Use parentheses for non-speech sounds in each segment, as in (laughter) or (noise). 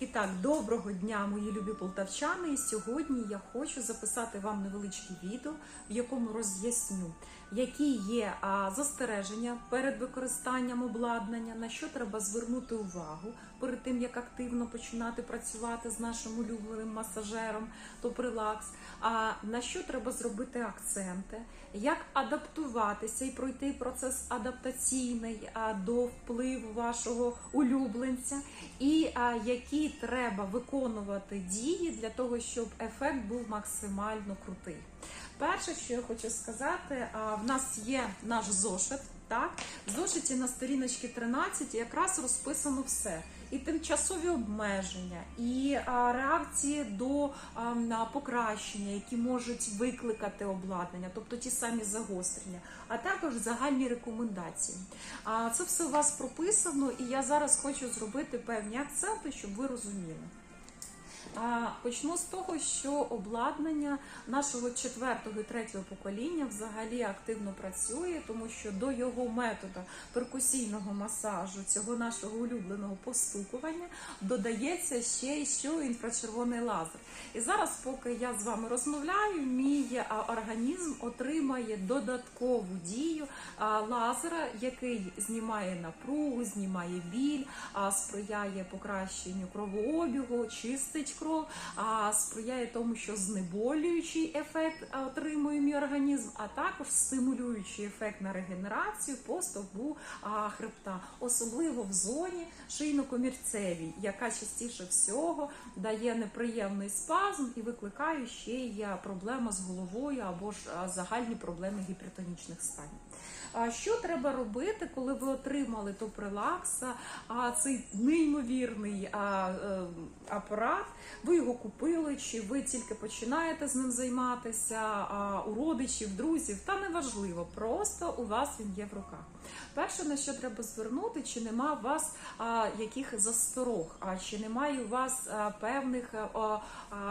І так, доброго дня, мої любі полтавчани. І сьогодні я хочу записати вам невеличке відео, в якому роз'ясню, які є застереження перед використанням обладнання, на що треба звернути увагу перед тим, як активно починати працювати з нашим улюбленим масажером, то прилакс. А на що треба зробити акценти, як адаптуватися і пройти процес адаптаційний до впливу вашого улюбленця, і які треба виконувати дії для того, щоб ефект був максимально крутий. Перше, що я хочу сказати, в нас є наш зошит. Так, в зошиті на сторіночці 13 якраз розписано все. І тимчасові обмеження, і реакції до на покращення, які можуть викликати обладнання, тобто ті самі загострення, а також загальні рекомендації. А це все у вас прописано, і я зараз хочу зробити певні акценти, щоб ви розуміли. Почну з того, що обладнання нашого четвертого і третього покоління взагалі активно працює, тому що до його методу перкусійного масажу, цього нашого улюбленого постукування, додається ще й що інфрачервоний лазер. І зараз, поки я з вами розмовляю, мій організм отримає додаткову дію лазера, який знімає напругу, знімає біль, сприяє покращенню кровообігу, чистить кров, сприяє тому, що знеболюючий ефект отримує мій організм, а також стимулюючий ефект на регенерацію по стовбу хребта, особливо в зоні шийно-комірцевій, яка частіше всього дає неприємний спазм і викликає ще й проблеми з головою або ж загальні проблеми гіпертонічних станів. Що треба робити, коли ви отримали топрелакса, а цей неймовірний е, апарат? Ви його купили, чи ви тільки починаєте з ним займатися, у родичів, друзів, та неважливо, просто у вас він є в руках. Перше, на що треба звернути, чи нема у вас а, яких засторог, а чи немає у вас певних а,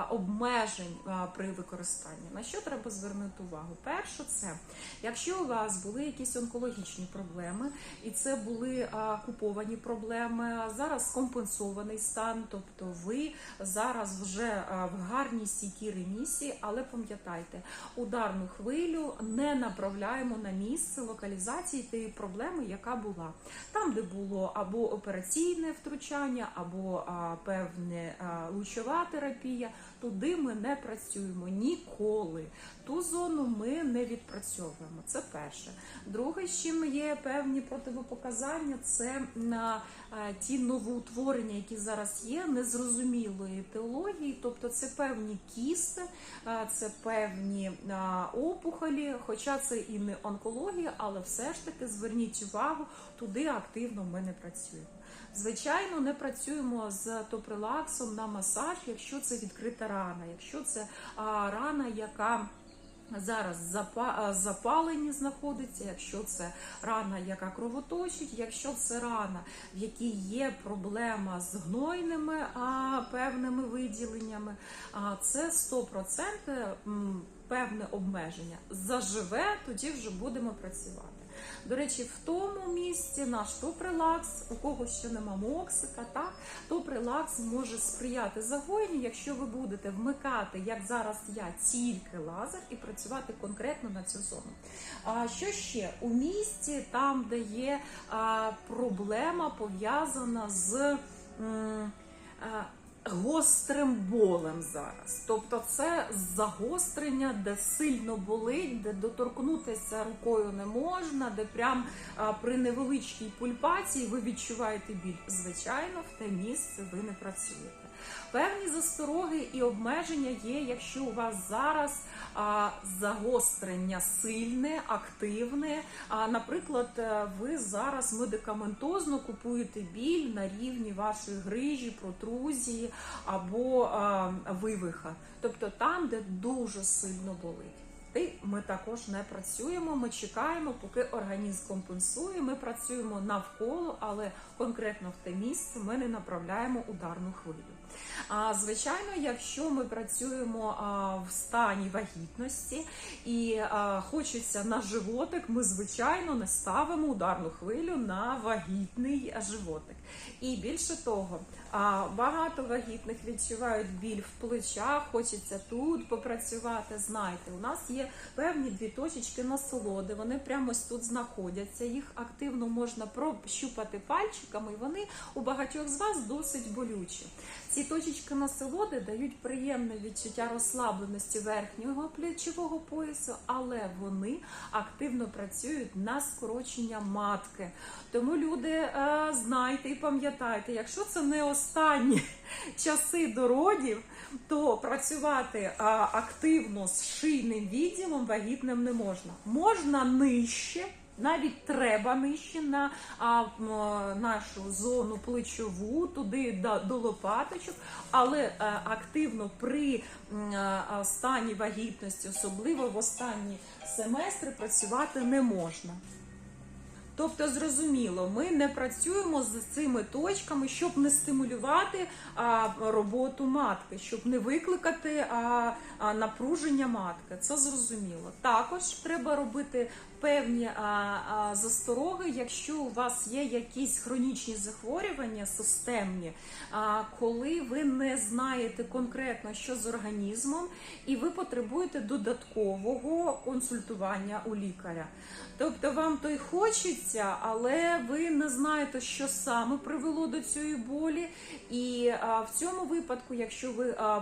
обмежень при використанні. На що треба звернути увагу? Перше, це якщо у вас були якісь онкологічні проблеми, і це були куповані проблеми, зараз компенсований стан, тобто ви зараз вже в гарній стійкій ремісії, але пам'ятайте, ударну хвилю не направляємо на місце локалізації тієї проблеми, яка була. Там, де було або операційне втручання, або певне лучова терапія, туди ми не працюємо ніколи. Ту зону ми не відпрацьовуємо. Це перше. Друге, з чим є певні противопоказання, це на ті новоутворення, які зараз є, незрозумілої теології, тобто це певні кісти, це певні опухолі, хоча це і не онкологія, але все ж таки зверніть увагу, туди активно ми не працюємо. Звичайно, не працюємо з топрелаксом на масаж, якщо це відкрита рана, якщо це рана, яка Зараз запа- запалені знаходиться, якщо це рана, яка кровоточить, якщо це рана, в якій є проблема з гнойними а, певними виділеннями, а, це 100% певне обмеження. Заживе, тоді вже будемо працювати. До речі, в тому місці наш топрелакс, у кого ще нема моксика, так, топрелакс може сприяти загоєнню, якщо ви будете вмикати, як зараз я, тільки лазер і працювати конкретно на цю зону. А що ще? У місті, там, де є а, проблема пов'язана з. м, Гострим болем зараз, тобто це загострення, де сильно болить, де доторкнутися рукою не можна, де прям при невеличкій пульпації ви відчуваєте біль. Звичайно, в те місце ви не працюєте. Певні застороги і обмеження є, якщо у вас зараз а, загострення сильне, активне. А, наприклад, е, ви зараз медикаментозно купуєте біль на рівні вашої грижі, протрузії або а, вивиха, тобто там, де дуже сильно болить. І ми також не працюємо. Ми чекаємо, поки організм компенсує. Ми працюємо навколо, але конкретно в те місце ми не направляємо ударну хвилю. А звичайно, якщо ми працюємо а, в стані вагітності і а, хочеться на животик, ми звичайно не ставимо ударну хвилю на вагітний животик. І більше того, багато вагітних відчувають біль в плечах, хочеться тут попрацювати. Знаєте, у нас є певні дві точечки насолоди. Вони прямо ось тут знаходяться. Їх активно можна прощупати пальчиками, і вони у багатьох з вас досить болючі. Ці точечки насолоди дають приємне відчуття розслабленості верхнього плечового поясу, але вони активно працюють на скорочення матки. Тому люди е, знайте і пам'ятайте, якщо це не останні (laughs) часи до родів, то працювати активно з шийним відділом вагітним не можна. Можна нижче. Навіть треба нижче на а, нашу зону плечову, туди до, до лопаточок, але е, активно при а, стані вагітності, особливо в останні семестри, працювати не можна. Тобто, зрозуміло, ми не працюємо з цими точками, щоб не стимулювати а, роботу матки, щоб не викликати а, а, напруження матки. Це зрозуміло. Також треба робити певні а, а, застороги, якщо у вас є якісь хронічні захворювання системні, а, коли ви не знаєте конкретно, що з організмом, і ви потребуєте додаткового консультування у лікаря. Тобто вам то й хочеться, але ви не знаєте, що саме привело до цієї болі. І а, в цьому випадку, якщо ви а,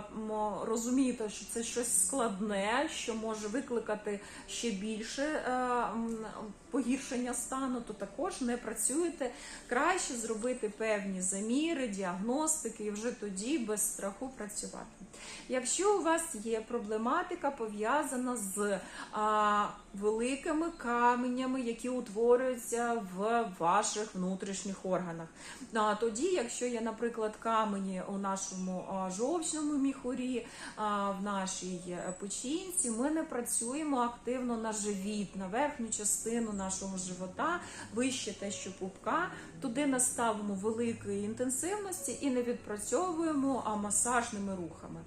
розумієте, що це щось складне, що може викликати ще більше а, м, погіршення стану, то також не працюєте. Краще зробити певні заміри, діагностики і вже тоді без страху працювати. Якщо у вас є проблематика пов'язана з а, великими каменями, які утворюються в ваших внутрішніх органах, а, тоді, якщо є, наприклад, камені у нашому жовчному міхурі, а, в нашій е, печінці, ми не працюємо активно на живіт, на верхню частину нашого живота, вище те, що пупка, туди не ставимо великої інтенсивності і не відпрацьовуємо а, масажними рухами.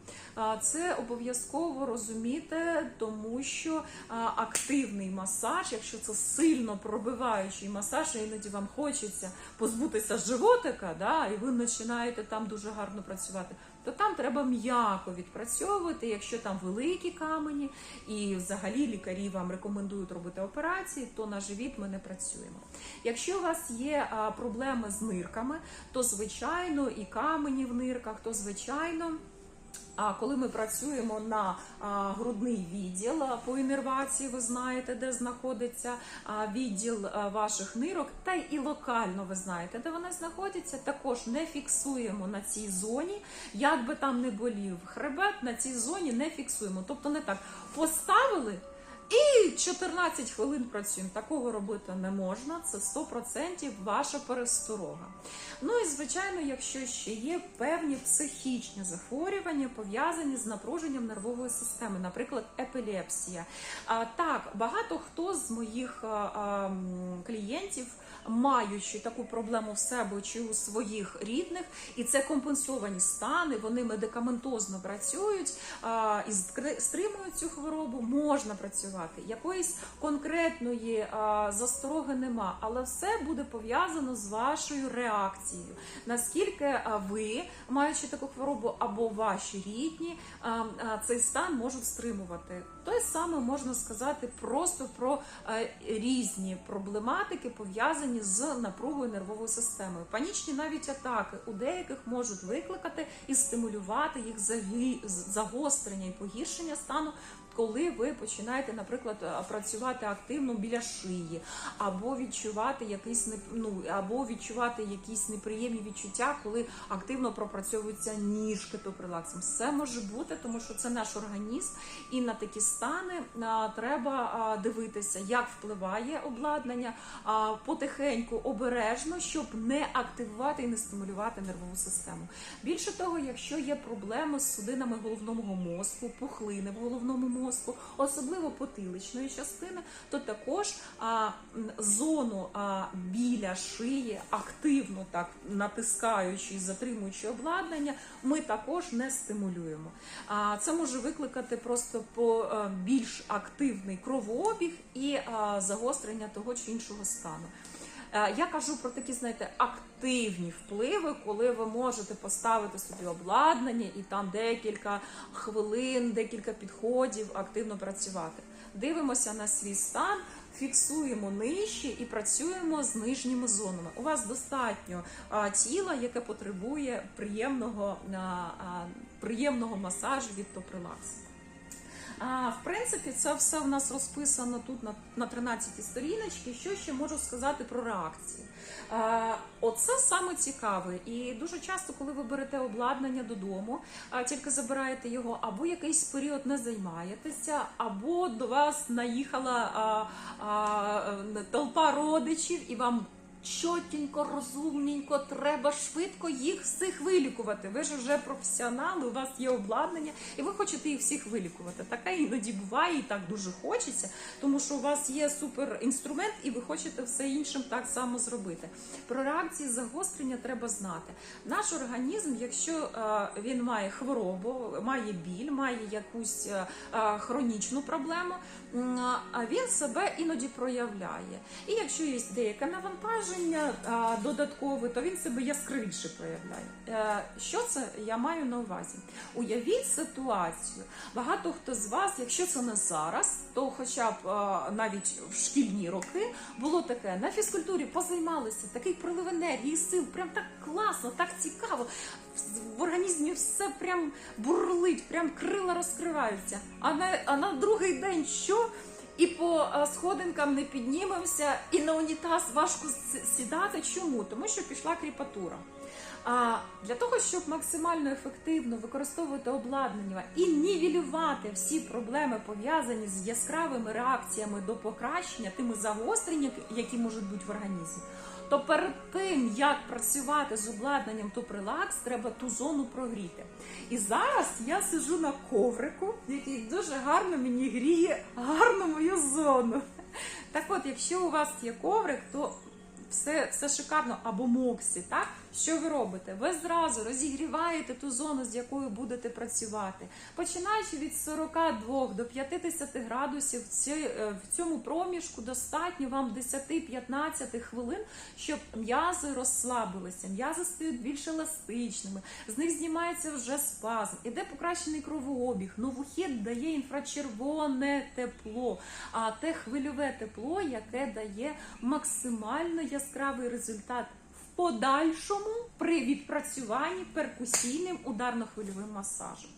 Це обов'язково розуміти, тому що активний масаж, якщо це сильно пробиваючий масаж, і іноді вам хочеться позбутися животика, да, і ви починаєте там дуже гарно працювати. То там треба м'яко відпрацьовувати, якщо там великі камені, і взагалі лікарі вам рекомендують робити операції, то на живіт ми не працюємо. Якщо у вас є проблеми з нирками, то звичайно і камені в нирках, то звичайно. А коли ми працюємо на грудний відділ по інервації, ви знаєте, де знаходиться відділ ваших нирок, та і локально ви знаєте, де вони знаходяться. Також не фіксуємо на цій зоні, як би там не болів хребет, на цій зоні не фіксуємо. Тобто не так поставили. І 14 хвилин працюємо. Такого робити не можна. Це 100% ваша пересторога. Ну і звичайно, якщо ще є певні психічні захворювання, пов'язані з напруженням нервової системи, наприклад, епілепсія. А так, багато хто з моїх а, а, клієнтів. Маючи таку проблему в себе чи у своїх рідних, і це компенсовані стани, вони медикаментозно працюють і стримують цю хворобу, можна працювати. Якоїсь конкретної застороги нема, але все буде пов'язано з вашою реакцією. Наскільки ви, маючи таку хворобу, або ваші рідні, цей стан можуть стримувати. Те саме можна сказати просто про е, різні проблематики, пов'язані з напругою нервової системи. Панічні навіть атаки у деяких можуть викликати і стимулювати їх загострення і погіршення стану. Коли ви починаєте, наприклад, е, працювати активно біля шиї, або відчувати якийсь ну, або відчувати якісь неприємні відчуття, коли активно пропрацьовуються ніжки топрелаксом. Все може бути, тому що це наш організм, і на такі стани треба дивитися, як впливає обладнання потихеньку, обережно, щоб не активувати і не стимулювати нервову систему. Більше того, якщо є проблеми з судинами головного мозку, пухлини в головному мозку, особливо потиличної частини, то також а, зону а, біля шиї, активно так натискаючи і затримуючи обладнання, ми також не стимулюємо. А, це може викликати просто по е, більш активний кровообіг і а, загострення того чи іншого стану. Е, Я кажу про такі, знаєте, активні впливи, коли ви можете поставити собі обладнання і там декілька хвилин, декілька підходів активно працювати. Дивимося на свій стан, фіксуємо нижче і працюємо з нижніми зонами. У вас достатньо тіла, яке потребує приємного, приємного масажу від топрелаксу. А, в принципі, це все в нас розписано тут на, на 13 сторіночці. Що ще можу сказати про реакції? Оце саме цікаве. І дуже часто, коли ви берете обладнання додому, а, тільки забираєте його, або якийсь період не займаєтеся, або до вас наїхала толпа родичів, і вам чотенько, розумненько, треба швидко їх всіх вилікувати. Ви ж вже професіонали, у вас є обладнання, і ви хочете їх всіх вилікувати. Таке іноді буває, і так дуже хочеться, тому що у вас є супер інструмент, і ви хочете все іншим так само зробити. Про реакції загострення треба знати. Наш організм, якщо е, він має хворобу, має біль, має якусь е, е, хронічну проблему, він себе іноді проявляє. І якщо є деяке навантаження а, додаткове, то він себе яскравіше проявляє. Е, Що це я маю на увазі? Уявіть ситуацію. Багато хто з вас, якщо це не зараз, то хоча б навіть в шкільні роки було таке на фізкультурі позаймалися, такий прилив енергії, сил, прям так класно, так цікаво. В організмі все прям бурлить, прям крила розкриваються. А на, а на другий день що? І по е, сходинкам не піднімемося, і на унітаз важко сідати. Чому? Тому що пішла кріпатура. А для того, щоб максимально ефективно використовувати обладнання і нівелювати всі проблеми пов'язані з яскравими реакціями до покращення, тими загостреннями, які можуть бути в організмі, то перед тим як працювати з обладнанням Топрелакс, треба ту зону прогріти. І зараз я сиджу на коврику, який дуже гарно мені гріє гарно мою зону. Так от, якщо у вас є коврик, то все, все шикарно або моксі, так? Що ви робите? Ви зразу розігріваєте ту зону, з якою будете працювати. Починаючи від 42 до 50 градусів, е, в цьому проміжку достатньо вам 10-15 хвилин, щоб м'язи розслабилися, м'язи стають більш еластичними, з них знімається вже спазм, іде покращений кровообіг, новохід дає інфрачервоне тепло, а те хвильове тепло, яке дає максимально яскравий результат подальшому при відпрацюванні перкусійним ударно-хвильовим масажем.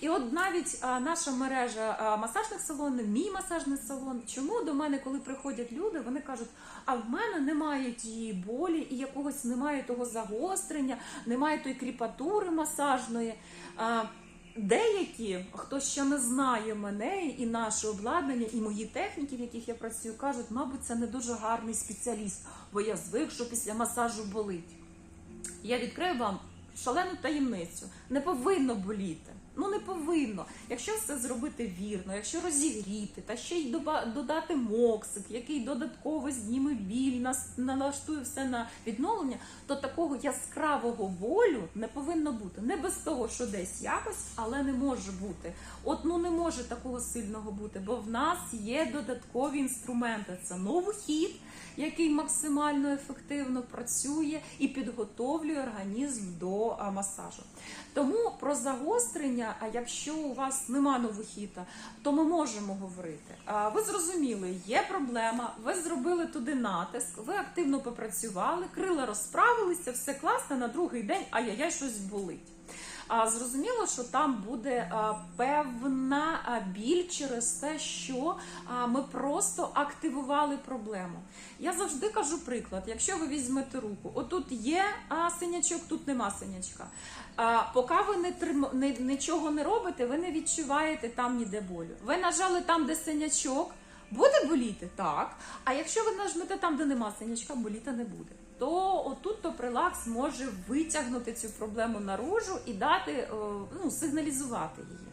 І от навіть наша мережа масажних салонів, мій масажний салон, чому до мене, коли приходять люди, вони кажуть, а в мене немає тієї болі і якогось немає того загострення, немає тої кріпатури масажної. Деякі, хто ще не знає мене і наше обладнання, і мої техніки, в яких я працюю, кажуть, мабуть, це не дуже гарний спеціаліст, бо я звик, що після масажу болить. Я відкрию вам шалену таємницю. Не повинно боліти. Ну не повинно. Якщо все зробити вірно, якщо розігріти, та ще й додати моксик, який додатково зніме біль, налаштує все на відновлення, то такого яскравого болю не повинно бути. Не без того, що десь якось, але не може бути. От ну не може такого сильного бути, бо в нас є додаткові інструменти. Це новохід, який максимально ефективно працює і підготовлює організм до масажу. Тому про загострення, а якщо у вас нема новохіта, то ми можемо говорити. Ви зрозуміли, є проблема, ви зробили туди натиск, ви активно попрацювали, крила розправилися, все класно, на другий день, ай-яй-яй, щось болить. А зрозуміло, що там буде певна біль через те, що ми просто активували проблему. Я завжди кажу приклад: якщо ви візьмете руку, отут є синячок, тут нема синячка. А, поки ви не, трим... не нічого не робите, ви не відчуваєте там ніде болю. Ви нажали там, де синячок. Буде боліти? Так. А якщо ви нажмете там, де нема синячка, боліти не буде. То отут то прилакс може витягнути цю проблему наружу і дати, е, ну, сигналізувати її.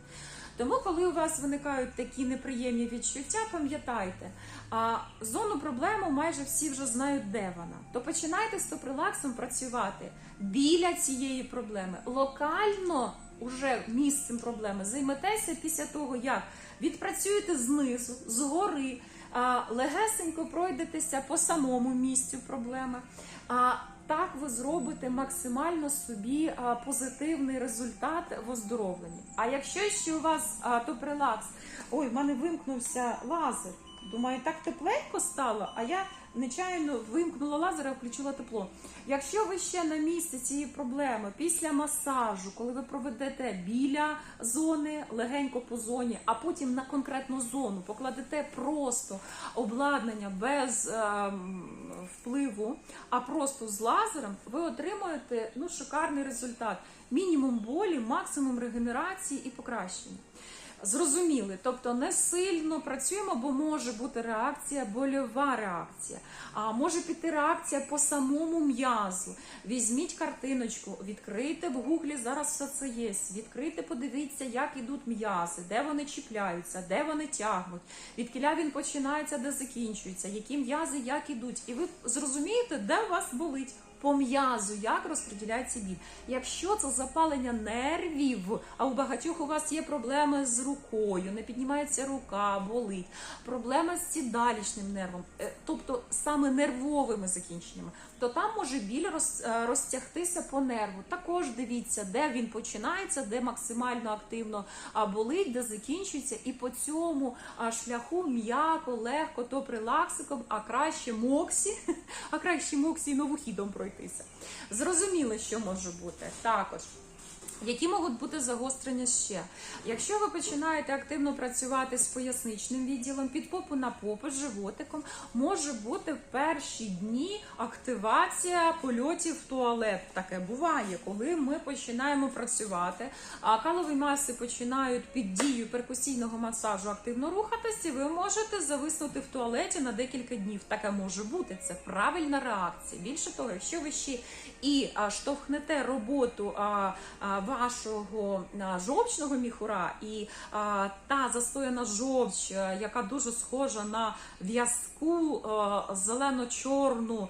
Тому, коли у вас виникають такі неприємні відчуття, пам'ятайте, а зону проблему майже всі вже знають, де вона. То починайте з топрилаксом працювати біля цієї проблеми. Локально уже місцем проблеми займетеся після того, як відпрацюєте знизу, згори. легесенько пройдетеся по самому місцю проблеми. Так ви зробите максимально собі позитивний результат в оздоровленні. А якщо ще у вас топрелакс, ой, в мене вимкнувся лазер. Думаю, так тепленько стало, а я нечайно вимкнула лазер, а включила тепло. Якщо ви ще на місці цієї проблеми після масажу, коли ви проведете біля зони, легенько по зоні, а потім на конкретну зону покладете просто обладнання без ем, впливу, а просто з лазером, ви отримаєте ну, шикарний результат. Мінімум болі, максимум регенерації і покращення. Зрозуміли, тобто не сильно працюємо, бо може бути реакція, больова реакція. А може піти реакція по самому м'язу. Візьміть картиночку, відкрийте в гуглі, зараз все це є. Відкрийте, подивіться, як ідуть м'язи, де вони чіпляються, де вони тягнуть, від кіля він починається, де закінчується, які м'язи як ідуть. І ви зрозумієте, де у вас болить по м'язу, як розподіляється біль. Якщо це запалення нервів, а у багатьох у вас є проблеми з рукою, не піднімається рука, болить, проблема з сідалічним нервом, е, тобто саме нервовими закінченнями, то там може біль роз- е, розтягтися по нерву. Також дивіться, де він починається, де максимально активно болить, де закінчується, і по цьому шляху м'яко, легко, то прилаксиком, а краще моксі, (laughs) а краще моксі і новохідом пройтися. Зрозуміло, що може бути також. Які можуть бути загострення ще? Якщо ви починаєте активно працювати з поясничним відділом, під попу на попу, з животиком, може бути в перші дні активація польотів в туалет. Таке буває, коли ми починаємо працювати, а калові маси починають під дією перкусійного масажу активно рухатись, і ви можете зависнути в туалеті на декілька днів. Таке може бути. Це правильна реакція. Більше того, якщо ви ще і а, штовхнете роботу а, а, вашого жовчного міхура, і та застояна жовч, яка дуже схожа на в'язку зелено-чорну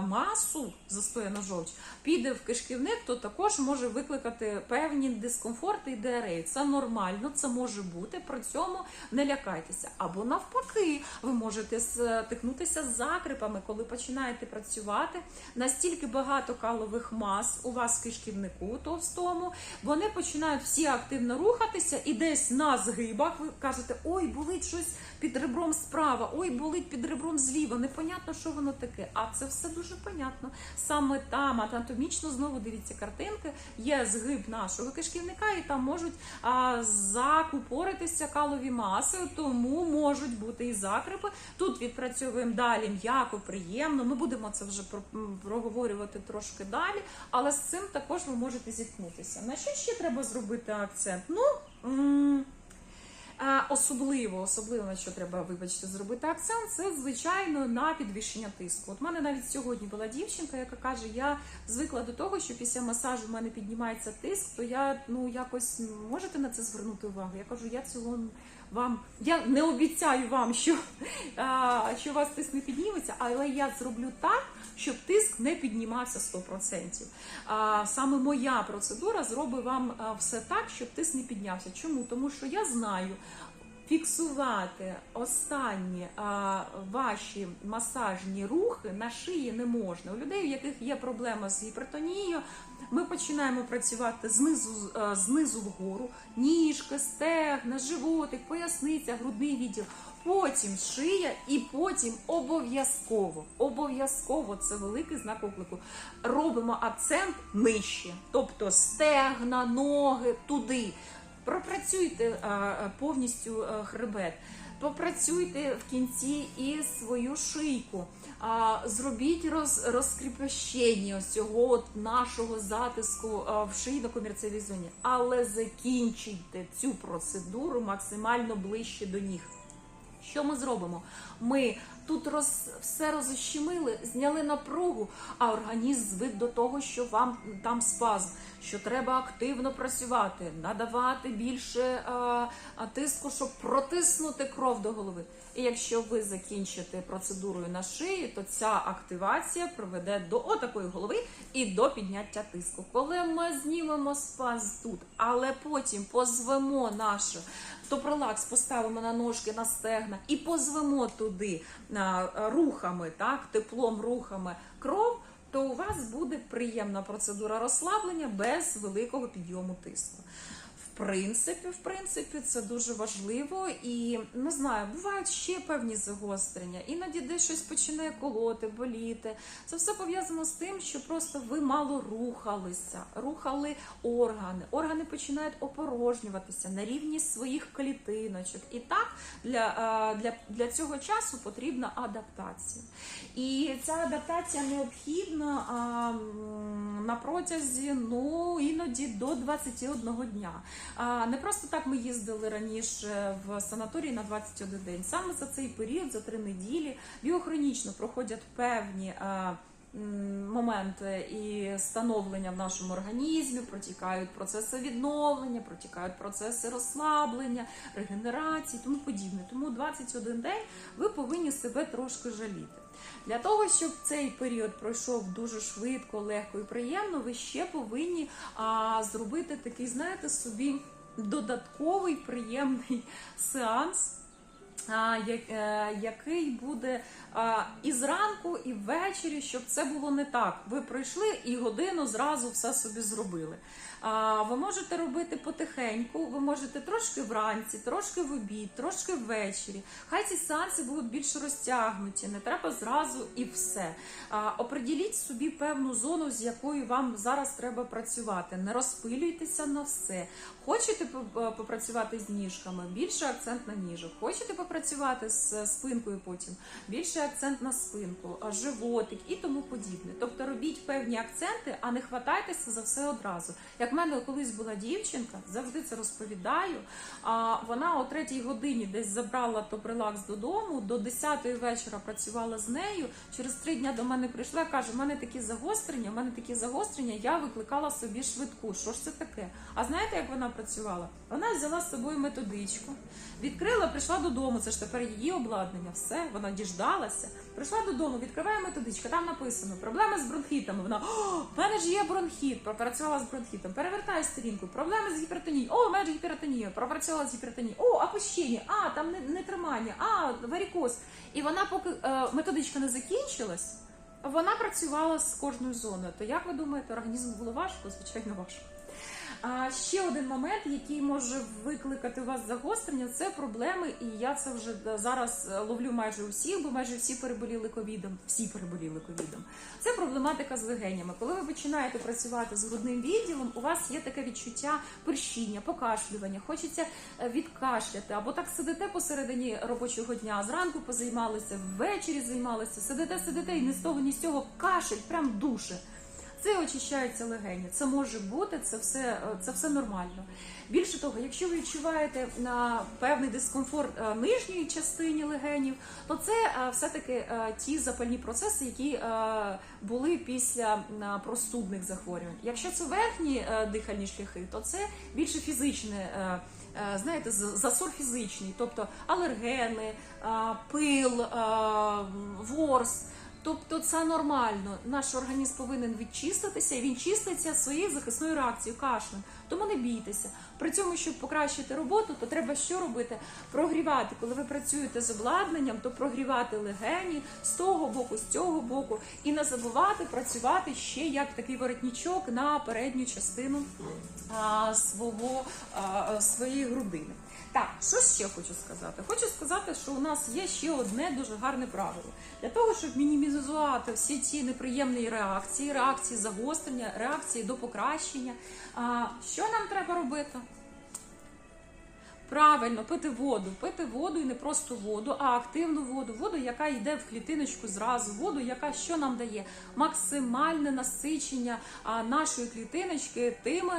масу, застояна жовч, піде в кишківник, то також може викликати певні дискомфорти і диареї. Це нормально, це може бути. При цьому не лякайтеся. Або навпаки, ви можете стикнутися з закрипами, коли починаєте працювати. Настільки багато калових мас у вас в кишківнику товстому, вони починають всі активно рухатися, і десь на згибах ви кажете, ой, болить щось під ребром справа, ой, болить під ребром зліва. Непонятно, що воно таке. А це все дуже понятно. Саме там анатомічно знову дивіться картинки, є згиб нашого кишківника, і там можуть а, закупоритися калові маси, тому можуть бути і закрипи. Тут відпрацьовуємо далі м'яко, приємно. Ми будемо це вже про- проговорювати трошки далі, але з цим також ви можете зіткнутися. На що ще треба зробити акцент? Ну. особливо, особливо на що треба, вибачте, зробити акцент, це звичайно на підвищення тиску. От в мене навіть сьогодні була дівчинка, яка каже: я звикла до того, що після масажу в мене піднімається тиск, то я ну якось можете на це звернути увагу. Я кажу, я цього вам я не обіцяю вам, що, а, що у вас тиск не підніметься, але я зроблю так, щоб тиск не піднімався 100%. А, саме моя процедура зробить вам все так, щоб тиск не піднявся. Чому? Тому що я знаю. Фіксувати останні ваші масажні рухи на шиї не можна. У людей, у яких є проблема з гіпертонією, ми починаємо працювати знизу, знизу вгору, ніжки, стегна, животик, поясниця, грудний відділ. Потім шия, і потім обов'язково, обов'язково це великий знак оклику. Робимо акцент нижче, тобто стегна, ноги туди. Пропрацюйте е, е, повністю е, хребет. Попрацюйте в кінці і свою шийку. Зробіть роз, розкріпощення цього от нашого затиску в шийно-комірцевій зоні, але закінчуйте цю процедуру максимально ближче до ніг. Що ми зробимо? Ми тут роз, все розщемили, зняли напругу, а організм звик до того, що вам там спазм, що треба активно працювати, надавати більше а, тиску, щоб протиснути кров до голови. І якщо ви закінчите процедурою на шиї, то ця активація приведе до отакої голови і до підняття тиску. Коли ми знімемо спазм тут, але потім позвемо наше топролакс, поставимо на ножки, на стегна і позвемо туди рухами, так, теплом рухами кров. То у вас буде приємна процедура розслаблення без великого підйому тиску. Принципі, в принципі, це дуже важливо і не знаю, бувають ще певні загострення. Іноді десь щось починає колоти, боліти. Це все пов'язано з тим, що просто ви мало рухалися, рухали органи. Органи починають опорожнюватися на рівні своїх клітиночок. І так для, е, для, для цього часу потрібна адаптація. І ця адаптація необхідна а, на протязі ну іноді до 21 дня. Не просто так ми їздили раніше в санаторій на 21 день. Саме за цей період, за три неділі, біохронічно проходять певні. Моменти і становлення в нашому організмі, протікають процеси відновлення, протікають процеси розслаблення, регенерації, тому подібне. Тому 21 день ви повинні себе трошки жаліти. Для того, щоб цей період пройшов дуже швидко, легко і приємно, ви ще повинні а, зробити такий, знаєте, собі додатковий приємний (laughs) сеанс. Е, Який буде і зранку, і ввечері, щоб це було не так. Ви прийшли і годину зразу все собі зробили. Ви можете робити потихеньку, ви можете трошки вранці, трошки в обід, трошки ввечері. Хай ці сеанси будуть більш розтягнуті, не треба зразу і все. Оприділіть собі певну зону, з якою вам зараз треба працювати. Не розпилюйтеся на все. Хочете попрацювати з ніжками, більше акцент на ніжок. Хочете попрацювати з спинкою потім, більше акцент на спинку, животик і тому подібне. Тобто робіть певні акценти, а не хватайтеся за все одразу. Як в мене колись була дівчинка, завжди це розповідаю. А вона о третій годині десь забрала топрелакс додому, до 10-ї вечора працювала з нею. Через три дня до мене прийшла, каже: у мене такі загострення, у мене такі загострення. Я викликала собі швидку. Що ж це таке? А знаєте, як вона працювала? Вона взяла з собою методичку, відкрила, прийшла додому. Це ж тепер її обладнання. Все, вона діждалася. Прийшла додому, відкриває методичка. Там написано проблеми з бронхітами. Вона о, в мене ж є бронхіт. Пропрацювала з бронхітом. Перевертає сторінку. Проблеми з гіпертонією. О, в мене ж гіпертонія. Пропрацювала з гіпертонією. О, опущення. А там не, не тримання. А варікоз. І вона, поки е, методичка не закінчилась, вона працювала з кожною зоною. То як ви думаєте, організму було важко? Звичайно, важко. А ще один момент, який може викликати у вас загострення, це проблеми, і я це вже е, зараз е, ловлю майже у всіх, бо майже всі переболіли ковідом. Всі переболіли ковідом. Це проблематика з легенями. Коли ви починаєте працювати з грудним відділом, у вас є таке відчуття першіння, покашлювання, хочеться е, відкашляти, або так сидите посередині робочого дня, зранку позаймалися, ввечері займалися, сидите, сидите, і ні з того, ні з цього кашель, прям душе. Це очищаються легені. Це може бути, це все, е, це все нормально. Більше того, якщо ви відчуваєте на певний дискомфорт е, нижньої частині легенів, то це е, все-таки ті запальні процеси, які були після простудних захворювань. Якщо це верхні дихальні шляхи, то це більше фізичне. Знаєте, засор фізичний, тобто алергени, пил, ворс. Тобто це нормально. Наш організм повинен відчиститися, і він чиститься своєю захисною реакцією кашлем. Тому не бійтеся. При цьому, щоб покращити роботу, то треба що робити? Прогрівати. Коли ви працюєте з обладнанням, то прогрівати легені з того боку, з цього боку, і не забувати працювати ще як такий воротничок на передню частину а, свого а, своєї грудини. Так, що ще хочу сказати? Хочу сказати, що у нас є ще одне дуже гарне правило. Для того, щоб мінімізувати всі ці неприємні реакції, реакції загострення, реакції до покращення. А, що нам треба робити? Правильно, пити воду, пити воду і не просто воду, а активну воду, воду, яка йде в клітиночку зразу, воду, яка що нам дає? Максимальне насичення нашої клітиночки тими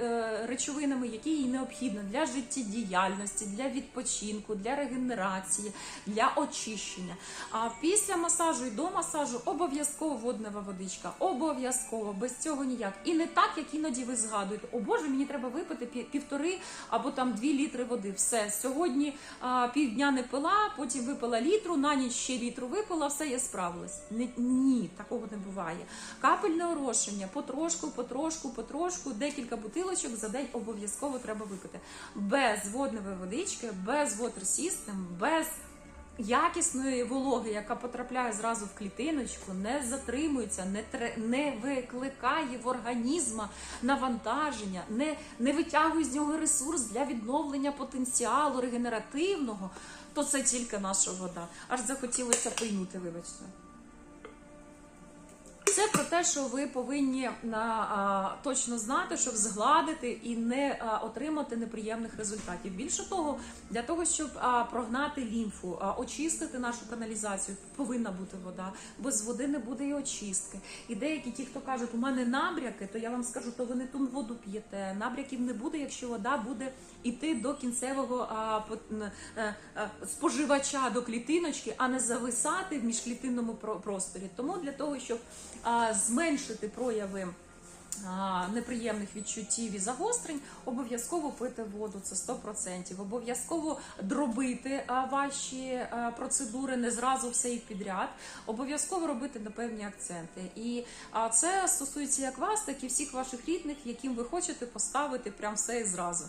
е, речовинами, які їй необхідні. Для життєдіяльності, для відпочинку, для регенерації, для очищення. А після масажу і до масажу обов'язково воднева водичка, обов'язково. Без цього ніяк. І не так, як іноді ви згадуєте. О Боже, мені треба випити півтори або там дві літри води. Все сьогодні а, півдня не пила, потім випила літру, на ніч ще літру випила, все я справилась. Ні, ні, такого не буває. Капельне орошення, потрошку, потрошку, потрошку, декілька бутилочок за день обов'язково треба випити. Без водневої водички, без water system, без якісної вологи, яка потрапляє зразу в клітиночку, не затримується, не тре- не викликає в організма навантаження, не, не витягує з нього ресурс для відновлення потенціалу регенеративного, то це тільки наша вода. Аж захотілося пийнути, вибачте. Це про те, що ви повинні а, а, точно знати, щоб згладити і не отримати неприємних результатів. Більше того, для того, щоб прогнати лімфу, очистити нашу каналізацію, повинна бути вода. Без води не буде і очистки. І деякі ті, хто кажуть, у мене набряки, то я вам скажу, то ви не ту воду п'єте. Набряків не буде, якщо вода буде йти до кінцевого е, е, споживача до клітиночки, а не зависати в міжклітинному про- просторі. Тому для того, щоб зменшити прояви. Неприємних відчуттів і загострень обов'язково пити воду, це 100%. Обов'язково дробити ваші процедури, не зразу все і підряд. Обов'язково робити на певні акценти. І це стосується як вас, так і всіх ваших рідних, яким ви хочете поставити прям все і зразу.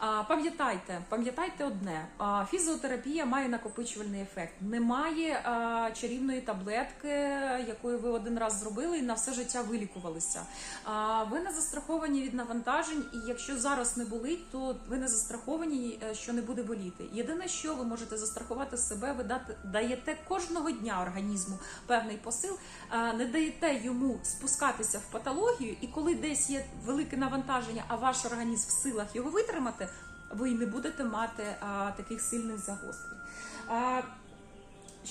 Пам'ятайте, пам'ятайте одне: фізіотерапія має накопичувальний ефект. Немає чарівної таблетки, якою ви один раз зробили і на все життя вилікувалися. Ви не застраховані від навантажень, і якщо зараз не болить, то ви не застраховані, е, що не буде боліти. Єдине, що ви можете застрахувати себе, ви даєте кожного дня організму певний посил, не даєте йому спускатися в патологію, і коли десь є велике навантаження, а ваш організм в силах його витримати, ви не будете мати а, таких сильних загострень. А,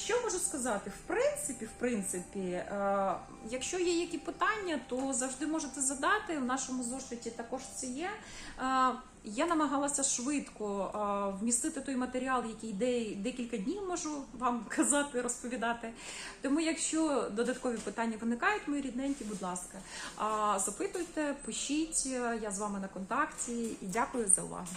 що можу сказати? В принципі, в принципі, е, якщо є які питання, то завжди можете задати. В нашому зошиті також це є. Е, я намагалася швидко е, вмістити той матеріал, який де, декілька днів можу вам (laughs) казати, розповідати. Тому, якщо додаткові питання виникають, мої рідненькі, будь ласка, а, запитуйте, пишіть. Я з вами на контакті і дякую за увагу.